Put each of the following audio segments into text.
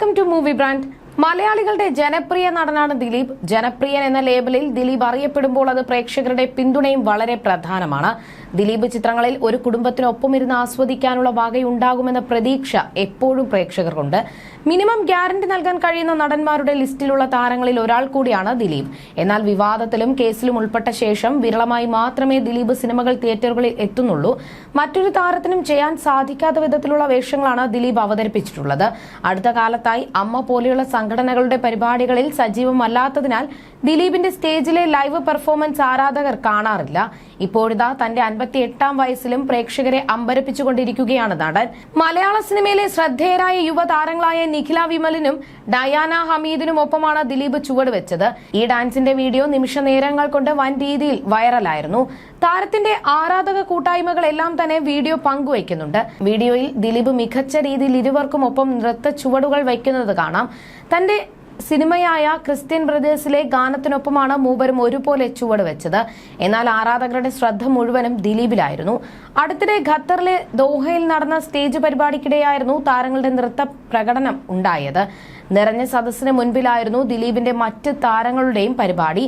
Welcome to movie brand മലയാളികളുടെ ജനപ്രിയ നടനാണ് ദിലീപ്. ജനപ്രിയൻ എന്ന ലേബലിൽ ദിലീപ് അറിയപ്പെടുമ്പോൾ അത് പ്രേക്ഷകരുടെ പിന്തുണയും വളരെ പ്രധാനമാണ്. ദിലീപ് ചിത്രങ്ങളിൽ ഒരു കുടുംബത്തിനൊപ്പം ഇരുന്ന് ആസ്വദിക്കാനുള്ള വകയുണ്ടാകുമെന്ന പ്രതീക്ഷ എപ്പോഴും പ്രേക്ഷകർക്കുണ്ട്. മിനിമം ഗ്യാരണ്ടി നൽകാൻ കഴിയുന്ന നടന്മാരുടെ ലിസ്റ്റിലുള്ള താരങ്ങളിൽ ഒരാൾ കൂടിയാണ് ദിലീപ്. എന്നാൽ വിവാദത്തിലും കേസിലും ഉൾപ്പെട്ട ശേഷം വിരളമായി മാത്രമേ ദിലീപ് സിനിമകൾ തിയേറ്ററുകളിൽ എത്തുന്നുള്ളൂ. മറ്റൊരു താരത്തിനും ചെയ്യാൻ സാധിക്കാത്ത വിധത്തിലുള്ള വേഷങ്ങളാണ് ദിലീപ് അവതരിപ്പിച്ചിട്ടുള്ളത്. അടുത്ത കാലത്തായി അമ്മ പോലെയുള്ള സംഘടനകളുടെ പരിപാടികളിൽ സജീവമല്ലാത്തതിനാൽ ദിലീപിന്റെ സ്റ്റേജിലെ ലൈവ് പെർഫോമൻസ് ആരാധകർ കാണാറില്ല. ഇപ്പോഴിതാ തന്റെ അൻപത്തി എട്ടാം വയസ്സിലും പ്രേക്ഷകരെ അമ്പരപ്പിച്ചുകൊണ്ടിരിക്കുകയാണ് നടൻ. മലയാള സിനിമയിലെ ശ്രദ്ധേയരായ യുവതാരങ്ങളായ നിഖില വിമലിനും ഡയാന ഹമീദിനും ഒപ്പമാണ് ദിലീപ് ചുവട് വെച്ചത് ഈ ഡാൻസിന്റെ വീഡിയോ നിമിഷ നേരങ്ങൾ കൊണ്ട് വൻ രീതിയിൽ വൈറലായിരുന്നു. താരത്തിന്റെ ആരാധക കൂട്ടായ്മകൾ എല്ലാം തന്നെ വീഡിയോ പങ്കുവയ്ക്കുന്നുണ്ട്. വീഡിയോയിൽ ദിലീപ് മികച്ച രീതിയിൽ ഇരുവർക്കും ഒപ്പം നൃത്ത ചുവടുകൾ വയ്ക്കുന്നത് കാണാം. തന്റെ സിനിമയായ ക്രിസ്ത്യൻ ബ്രദേഴ്സിലെ ഗാനത്തിനൊപ്പമാണ് മൂവരും ഒരുപോലെ ചുവട് വെച്ചത്. എന്നാൽ ആരാധകരുടെ ശ്രദ്ധ മുഴുവനും ദിലീപിലായിരുന്നു. അടുത്തിടെ ഖത്തറിലെ ദോഹയിൽ നടന്ന സ്റ്റേജ് പരിപാടിക്കിടെയായിരുന്നു താരങ്ങളുടെ നൃത്ത പ്രകടനം ഉണ്ടായത്. നിറഞ്ഞ സദസ്സിന് മുൻപിലായിരുന്നു ദിലീപിന്റെ മറ്റ് താരങ്ങളുടെയും പരിപാടി.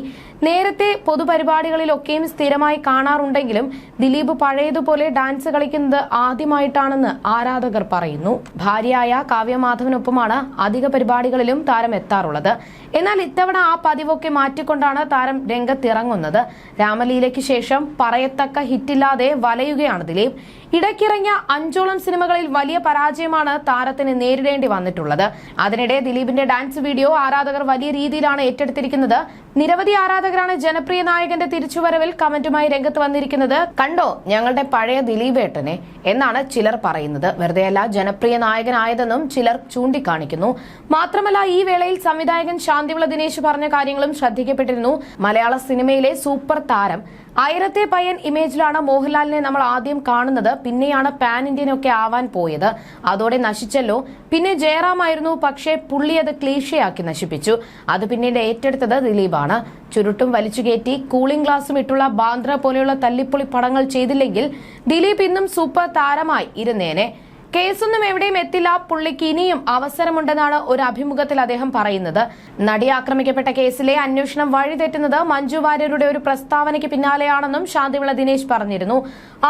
നേരത്തെ പൊതുപരിപാടികളിലൊക്കെയും സ്ഥിരമായി കാണാറുണ്ടെങ്കിലും ദിലീപ് പഴയതുപോലെ ഡാൻസ് കളിക്കുന്നത് ആദ്യമായിട്ടാണെന്ന് ആരാധകർ പറയുന്നു. ഭാര്യയായ കാവ്യമാധവനൊപ്പമാണ് അധിക പരിപാടികളിലും താരം എത്താറുള്ളത്. എന്നാൽ ഇത്തവണ ആ പതിവൊക്കെ മാറ്റിക്കൊണ്ടാണ് താരം രംഗത്തിറങ്ങുന്നത്. രാമലീലയ്ക്ക് ശേഷം പറയത്തക്ക ഹിറ്റില്ലാതെ വലയുകയാണ് ദിലീപ്. ഇടയ്ക്കിറങ്ങിയ അഞ്ചോളം സിനിമകളിൽ വലിയ പരാജയമാണ് താരത്തിന് നേരിടേണ്ടി വന്നിട്ടുള്ളത്. അതിനിടെ ദിലീപിന്റെ ഡാൻസ് വീഡിയോ ആരാധകർ വലിയ രീതിയിലാണ് ഏറ്റെടുത്തിരിക്കുന്നത്. നിരവധി ആരാധകരാണ് ജനപ്രിയ നായകന്റെ തിരിച്ചുവരവിൽ കമന്റുമായി രംഗത്ത് വന്നിരിക്കുന്നത്. കണ്ടോ ഞങ്ങളുടെ പഴയ ദിലീപേട്ടനെ എന്നാണ് ചിലർ പറയുന്നത്. വെറുതെയല്ല ജനപ്രിയ നായകനായതെന്നും ചിലർ ചൂണ്ടിക്കാണിക്കുന്നു. മാത്രമല്ല ഈ വേളയിൽ സംവിധായകൻ ശാന്തിവിള ദിനേശ് പറഞ്ഞ കാര്യങ്ങളും ശ്രദ്ധിക്കപ്പെട്ടിരുന്നു. മലയാള സിനിമയിലെ സൂപ്പർ താരം ആയിരത്തെ പയ്യൻ ഇമേജിലാണ് മോഹൻലാലിനെ നമ്മൾ ആദ്യം കാണുന്നത്. പിന്നെയാണ് പാൻ ഇന്ത്യൻ ഒക്കെ ആവാൻ പോയത്. അതോടെ നശിച്ചല്ലോ. പിന്നെ ജയറാമായിരുന്നു പക്ഷേ പുള്ളി അത് ക്ലീഷയാക്കി നശിപ്പിച്ചു. അത് പിന്നീട് ഏറ്റെടുത്തത് ദിലീപാണ്. ചുരുട്ടും വലിച്ചുകയറ്റി കൂളിംഗ് ഗ്ലാസും ഇട്ടുള്ള ബാന്ദ്ര പോലെയുള്ള തല്ലിപ്പൊളി പടങ്ങൾ ചെയ്തില്ലെങ്കിൽ ദിലീപ് ഇന്നും സൂപ്പർ താരമായി ഇരുന്നേനെ. കേസൊന്നും എവിടെയും എത്തില്ല. പുള്ളിക്ക് ഇനിയും അവസരമുണ്ടെന്നാണ് ഒരു അഭിമുഖത്തിൽ അദ്ദേഹം പറയുന്നത്. നടി ആക്രമിക്കപ്പെട്ട കേസിലെ അന്വേഷണം വഴിതെറ്റുന്നത് മഞ്ജു വാര്യരുടെ ഒരു പ്രസ്താവനയ്ക്ക് പിന്നാലെയാണെന്നും ശാന്തിവിള ദിനേശ് പറഞ്ഞിരുന്നു.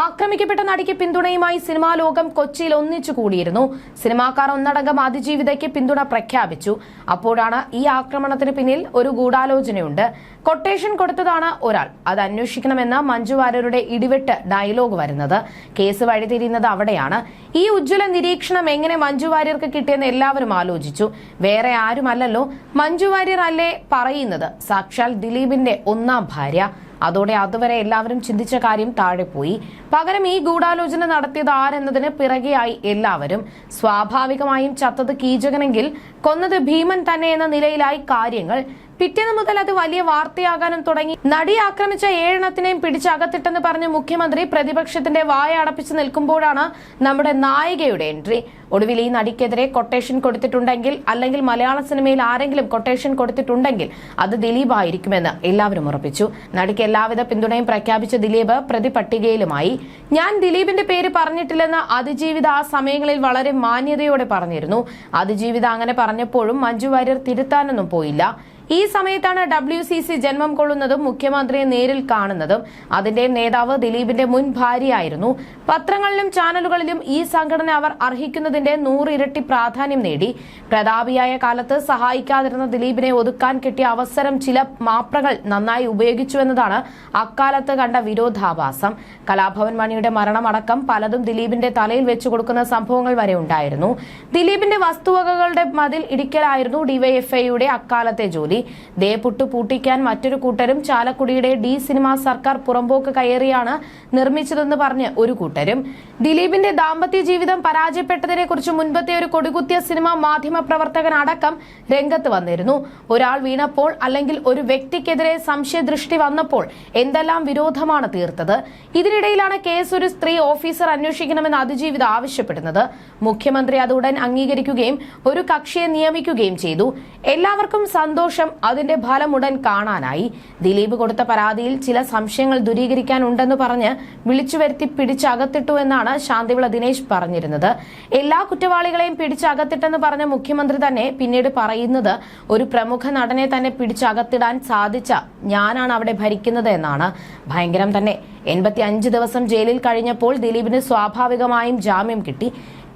ആക്രമിക്കപ്പെട്ട നടിക്ക് പിന്തുണയുമായി സിനിമാ ലോകം കൊച്ചിയിൽ ഒന്നിച്ചു കൂടിയിരുന്നു. സിനിമാക്കാർ ഒന്നടങ്കം അതിജീവിതയ്ക്ക് പിന്തുണ പ്രഖ്യാപിച്ചു. അപ്പോഴാണ് ഈ ആക്രമണത്തിന് പിന്നിൽ ഒരു ഗൂഢാലോചനയുണ്ട്. കൊട്ടേഷൻ കൊടുത്തതാണ് ഒരാൾ. അത് അന്വേഷിക്കണമെന്ന മഞ്ജു വാര്യരുടെ ഇടിവെട്ട് ഡയലോഗ് വരുന്നത്. കേസ് വഴിതിരിയുന്നത് അവിടെയാണ്. ഈ നിരീക്ഷണം എങ്ങനെ മഞ്ജു വാര്യർക്ക് കിട്ടിയെന്ന് എല്ലാവരും ആലോചിച്ചു. വേറെ ആരുമല്ലല്ലോ മഞ്ജു വാര്യർ അല്ലേ പറയുന്നത്. സാക്ഷാൽ ദിലീപിന്റെ ഒന്നാം ഭാര്യ. അതോടെ അതുവരെ എല്ലാവരും ചിന്തിച്ച കാര്യം താഴെ പോയി. പകരം ഈ ഗൂഢാലോചന നടത്തിയത് ആരെന്നതിന് പിറകെയായി എല്ലാവരും. സ്വാഭാവികമായും ചത്തത് കീചകനെങ്കിൽ കൊന്നത് ഭീമൻ തന്നെ എന്ന നിലയിലായി കാര്യങ്ങൾ. പിറ്റേന്ന് മുതൽ അത് വലിയ വാർത്തയാകാനും തുടങ്ങി. നടി ആക്രമിച്ച ഏഴെണ്ണത്തിനെയും പിടിച്ചകത്തിട്ടെന്ന് പറഞ്ഞ് മുഖ്യമന്ത്രി പ്രതിപക്ഷത്തിന്റെ വായ അടപ്പിച്ചു നിൽക്കുമ്പോഴാണ് നമ്മുടെ നായികയുടെ എൻട്രി. ഒടുവിൽ ഈ നടിക്കെതിരെ കൊട്ടേഷൻ കൊടുത്തിട്ടുണ്ടെങ്കിൽ അല്ലെങ്കിൽ മലയാള സിനിമയിൽ ആരെങ്കിലും കൊട്ടേഷൻ കൊടുത്തിട്ടുണ്ടെങ്കിൽ അത് ദിലീപ് ആയിരിക്കുമെന്ന് എല്ലാവരും ഉറപ്പിച്ചു. നടിക്ക് എല്ലാവിധ പിന്തുണയും പ്രഖ്യാപിച്ച ദിലീപ് പ്രതി പട്ടികയിലുമായി ഞാൻ ദിലീപിന്റെ പേര് പറഞ്ഞിട്ടില്ലെന്ന് അതിജീവിത ആ സമയങ്ങളിൽ വളരെ മാന്യതയോടെ പറഞ്ഞിരുന്നു. അതിജീവിത അങ്ങനെ പറഞ്ഞപ്പോഴും മഞ്ജു വാര്യർ തിരുത്താനൊന്നും പോയില്ല. ഈ സമയത്താണ് ഡബ്ല്യു സി സി ജന്മം കൊള്ളുന്നതും മുഖ്യമന്ത്രിയെ നേരിൽ കാണുന്നതും. അതിന്റെ നേതാവ് ദിലീപിന്റെ മുൻ ഭാര്യയായിരുന്നു. പത്രങ്ങളിലും ചാനലുകളിലും ഈ സംഘടന അവർ അർഹിക്കുന്നതിന്റെ നൂറിരട്ടി പ്രാധാന്യം നേടി. പ്രതാപിയായ കാലത്ത് സഹായിക്കാതിരുന്ന ദിലീപിനെ ഒതുക്കാൻ കിട്ടിയ അവസരം ചില മാപ്രകൾ നന്നായി ഉപയോഗിച്ചുവെന്നതാണ് അക്കാലത്ത് കണ്ട വിരോധാഭാസം. കലാഭവൻ മണിയുടെ മരണമടക്കം പലതും ദിലീപിന്റെ തലയിൽ വെച്ചു കൊടുക്കുന്ന സംഭവങ്ങൾ വരെ ഉണ്ടായിരുന്നു. ദിലീപിന്റെ വസ്തുവകകളുടെ മതിൽ ഇടിക്കലായിരുന്നു ഡിവൈഎഫ്ഐയുടെ അക്കാലത്തെ ജോലി. ദേ പുട്ടു പൂട്ടിക്കാൻ മറ്റൊരു കൂട്ടരും ചാലക്കുടിയുടെ ഡി സിനിമ സർക്കാർ പുറമ്പോക്ക് കയറിയാണ് നിർമ്മിച്ചതെന്ന് പറഞ്ഞ് ഒരു കൂട്ടരും. ദിലീപിന്റെ ദാമ്പത്യ ജീവിതം പരാജയപ്പെട്ടതിനെ കുറിച്ച് മുൻപത്തെ ഒരു കൊടികുത്തിയ സിനിമ മാധ്യമ പ്രവർത്തകൻ അടക്കം രംഗത്ത് വന്നിരുന്നു. ഒരാൾ വീണപ്പോൾ അല്ലെങ്കിൽ ഒരു വ്യക്തിക്കെതിരെ സംശയദൃഷ്ടി വന്നപ്പോൾ എന്തെല്ലാം വിരോധമാണ് തീർത്തത്? ഇതിനിടയിലാണ് കേസ് ഒരു സ്ത്രീ ഓഫീസർ അന്വേഷിക്കണമെന്ന് അതിജീവിത ആവശ്യപ്പെടുന്നത്. മുഖ്യമന്ത്രി അത് ഉടൻ അംഗീകരിക്കുകയും ഒരു കക്ഷിയെ നിയമിക്കുകയും ചെയ്തു. എല്ലാവർക്കും സന്തോഷം. ശേഷം അതിന്റെ ഫലം ഉടൻ കാണാനായി. ദിലീപ് കൊടുത്ത പരാതിയിൽ ചില സംശയങ്ങൾ ദൂരീകരിക്കാനുണ്ടെന്ന് പറഞ്ഞ് വിളിച്ചു വരുത്തി പിടിച്ചകത്തിട്ടു എന്നാണ് ശാന്തിവിള ദിനേശ് പറഞ്ഞിരുന്നത്. എല്ലാ കുറ്റവാളികളെയും പിടിച്ചകത്തിട്ടെന്ന് പറഞ്ഞ മുഖ്യമന്ത്രി തന്നെ പിന്നീട് പറയുന്നത് ഒരു പ്രമുഖ നടനെ തന്നെ പിടിച്ചകത്തിടാൻ സാധിച്ച ഞാനാണ് അവിടെ ഭരിക്കുന്നത് എന്നാണ്. ഭയങ്കരം തന്നെ. എൺപത്തി അഞ്ച് ദിവസം ജയിലിൽ കഴിഞ്ഞപ്പോൾ ദിലീപിന് സ്വാഭാവികമായും ജാമ്യം കിട്ടി.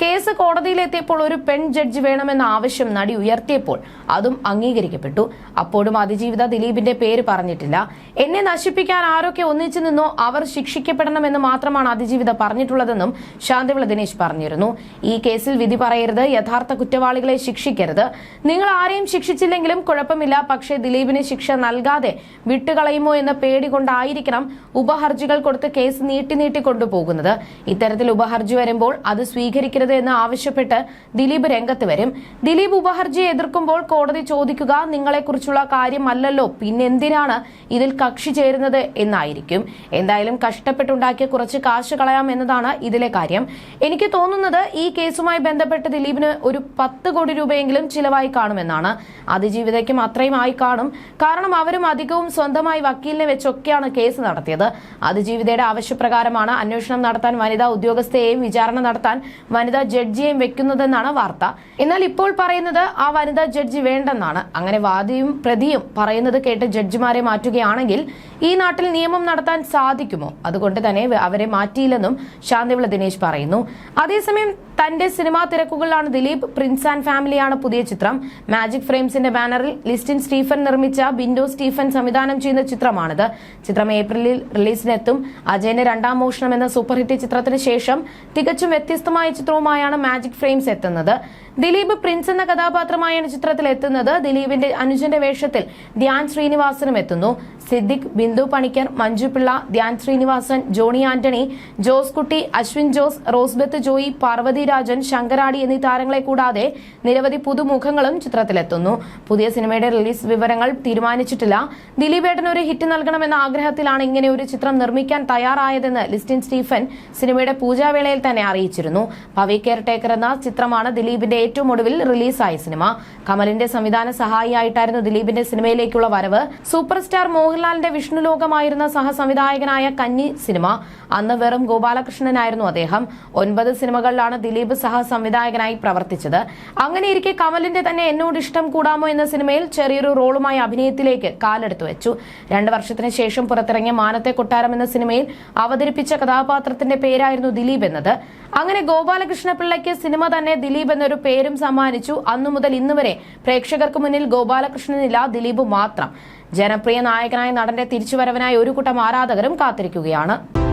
കേസ് കോടതിയിലെത്തിയപ്പോൾ ഒരു പെൺ ജഡ്ജ് വേണമെന്ന ആവശ്യം നടി ഉയർത്തിയപ്പോൾ അതും അംഗീകരിക്കപ്പെട്ടു. അപ്പോഴും അതിജീവിത ദിലീപിന്റെ പേര് പറഞ്ഞിട്ടില്ല. എന്നെ നശിപ്പിക്കാൻ ആരൊക്കെ ഒന്നിച്ചു നിന്നോ അവർ ശിക്ഷിക്കപ്പെടണമെന്ന് മാത്രമാണ് അതിജീവിത പറഞ്ഞിട്ടുള്ളതെന്നും ശാന്തിവിള ദിനേശ് പറഞ്ഞിരുന്നു. ഈ കേസിൽ വിധി പറയരുത് യഥാർത്ഥ കുറ്റവാളികളെ ശിക്ഷിക്കരുത്. നിങ്ങൾ ആരെയും ശിക്ഷിച്ചില്ലെങ്കിലും കുഴപ്പമില്ല പക്ഷേ ദിലീപിന് ശിക്ഷ നൽകാതെ വിട്ടുകളയുമോ എന്ന പേടി കൊണ്ടായിരിക്കണം ഉപഹർജികൾ കൊടുത്ത് കേസ് നീട്ടി നീട്ടി കൊണ്ടുപോകുന്നത്. ഇത്തരത്തിൽ ഉപഹർജി വരുമ്പോൾ അത് സ്വീകരിക്കരുത് എന്ന് ആവശ്യപ്പെട്ട് ദിലീപ് രംഗത്ത് വരും. ദിലീപ് ഉപഹർജിയെ എതിർക്കുമ്പോൾ കോടതി ചോദിക്കുക നിങ്ങളെക്കുറിച്ചുള്ള കാര്യമല്ലല്ലോ പിന്നെന്തിനാണ് ഇതിൽ കക്ഷി ചേരുന്നത്? എന്നായിരിക്കും. എന്തായാലും കഷ്ടപ്പെട്ടുണ്ടാക്കിയ കുറച്ച് കാശ് കളയാം എന്നതാണ് ഇതിലെ കാര്യം. എനിക്ക് തോന്നുന്നത് ഈ കേസുമായി ബന്ധപ്പെട്ട് ദിലീപിന് ഒരു പത്ത് കോടി രൂപയെങ്കിലും ചിലവായി കാണുമെന്നാണ്. അതിജീവിതയ്ക്കും അത്രയും ആയി കാണും. കാരണം അവരും അധികവും സ്വന്തമായി വക്കീലിനെ വെച്ചൊക്കെയാണ് കേസ് നടത്തിയത്. അതിജീവിതയുടെ ആവശ്യപ്രകാരമാണ് അന്വേഷണം നടത്താൻ വനിതാ ഉദ്യോഗസ്ഥയെയും വിചാരണ നടത്താൻ വനിതാ ജഡ്ജിയെയും വെക്കുന്നതെന്നാണ് വാർത്ത. എന്നാൽ ഇപ്പോൾ പറയുന്നത് ആ വനിതാ ജഡ്ജി വേണ്ടെന്നാണ്. അങ്ങനെ വാദിയും പ്രതിയും പറയുന്നത് കേട്ട് ജഡ്ജിമാരെ മാറ്റുകയാണെങ്കിൽ ഈ നാട്ടിൽ നിയമം നടത്താൻ സാധിക്കുമോ? അതുകൊണ്ട് തന്നെ അവരെ മാറ്റിയില്ലെന്നും ശാന്തിവിള ദിനേശ് പറയുന്നു. അതേസമയം തന്റെ സിനിമാ തിരക്കുകളിലാണ് ദിലീപ്. പ്രിൻസ് ആൻഡ് ഫാമിലിയാണ് പുതിയ ചിത്രം. മാജിക് ഫ്രെയിംസിന്റെ ബാനറിൽ ലിസ്റ്റിൻ സ്റ്റീഫൻ നിർമ്മിച്ച ബിൻഡോ സ്റ്റീഫൻ സംവിധാനം ചെയ്യുന്ന ചിത്രമാണിത്. ചിത്രം ഏപ്രിലിൽ റിലീസിനെത്തും. അജയന്റെ രണ്ടാം മോഷണം എന്ന സൂപ്പർ ഹിറ്റ് ചിത്രത്തിന് ശേഷം തികച്ചും വ്യത്യസ്തമായ ചിത്രവുമായാണ് മാജിക് ഫ്രെയിംസ് എത്തുന്നത്. ദിലീപ് പ്രിൻസ് എന്ന കഥാപാത്രമായാണ് ചിത്രത്തിൽ എത്തുന്നത്. ദിലീപിന്റെ അനുജന്റെ വേഷത്തിൽ ധ്യാൻ ശ്രീനിവാസനും എത്തുന്നു. സിദ്ദിഖ് ബിന്ദു പണിക്കർ മഞ്ജു പിള്ള ധ്യാൻ ശ്രീനിവാസൻ ജോണി ആന്റണി ജോസ് കുട്ടി അശ്വിൻ ജോസ് റോസ്ബത്ത് ജോയി പാർവതി രാജൻ ശങ്കരാടി എന്നീ താരങ്ങളെ കൂടാതെ നിരവധി പുതുമുഖങ്ങളും ചിത്രത്തിലെത്തുന്നു. പുതിയ സിനിമയുടെ റിലീസ് വിവരങ്ങൾ തീരുമാനിച്ചിട്ടില്ല. ദിലീപേട്ടൻ ഒരു ഹിറ്റ് നൽകണമെന്ന ആഗ്രഹത്തിലാണ് ഇങ്ങനെ ഒരു ചിത്രം നിർമ്മിക്കാൻ തയ്യാറായതെന്ന് ലിസ്റ്റിൻ സ്റ്റീഫൻ സിനിമയുടെ പൂജാവേളയിൽ തന്നെ അറിയിച്ചിരുന്നു. പവി കെയർ ടേക്കർ എന്ന ചിത്രമാണ് ദിലീപിന്റെ ഏറ്റവും ഒടുവിൽ റിലീസായ സിനിമ. കമലിന്റെ സംവിധാന സഹായിയായിട്ടായിരുന്നു ദിലീപിന്റെ സിനിമയിലേക്കുള്ള വരവ്. സൂപ്പർ സ്റ്റാർ മോഹൻലാലിന്റെ വിഷ്ണുലോകമായിരുന്ന സഹസംവിധായകനായ കന്നി സിനിമ. അന്ന് വെറും ഗോപാലകൃഷ്ണനായിരുന്നു അദ്ദേഹം. ഒൻപത് സിനിമകളിലാണ് ദിലീപ് സഹസംവിധായകനായി പ്രവർത്തിച്ചത്. അങ്ങനെയിരിക്കെ കമലിന്റെ തന്നെ എന്നോട് ഇഷ്ടം കൂടാമോ എന്ന സിനിമയിൽ ചെറിയൊരു റോളുമായി അഭിനയത്തിലേക്ക് കാലെടുത്തു വെച്ചു. രണ്ടു വർഷത്തിന് ശേഷം പുറത്തിറങ്ങിയ മാനത്തെ കൊട്ടാരം എന്ന സിനിമയിൽ അവതരിപ്പിച്ച കഥാപാത്രത്തിന്റെ പേരായിരുന്നു ദിലീപ് എന്നത്. അങ്ങനെ ഗോപാലകൃഷ്ണ പിള്ളയ്ക്ക് സിനിമ തന്നെ ദിലീപ് എന്നൊരു പേരും സമ്മാനിച്ചു. അന്നു മുതൽ ഇന്നുവരെ പ്രേക്ഷകർക്ക് മുന്നിൽ ഗോപാലകൃഷ്ണനില്ല ദിലീപ് മാത്രം. ജനപ്രിയ നായകനായ നടന്റെ തിരിച്ചുവരവിനായി ഒരു കൂട്ടം ആരാധകരും കാത്തിരിക്കുകയാണ്.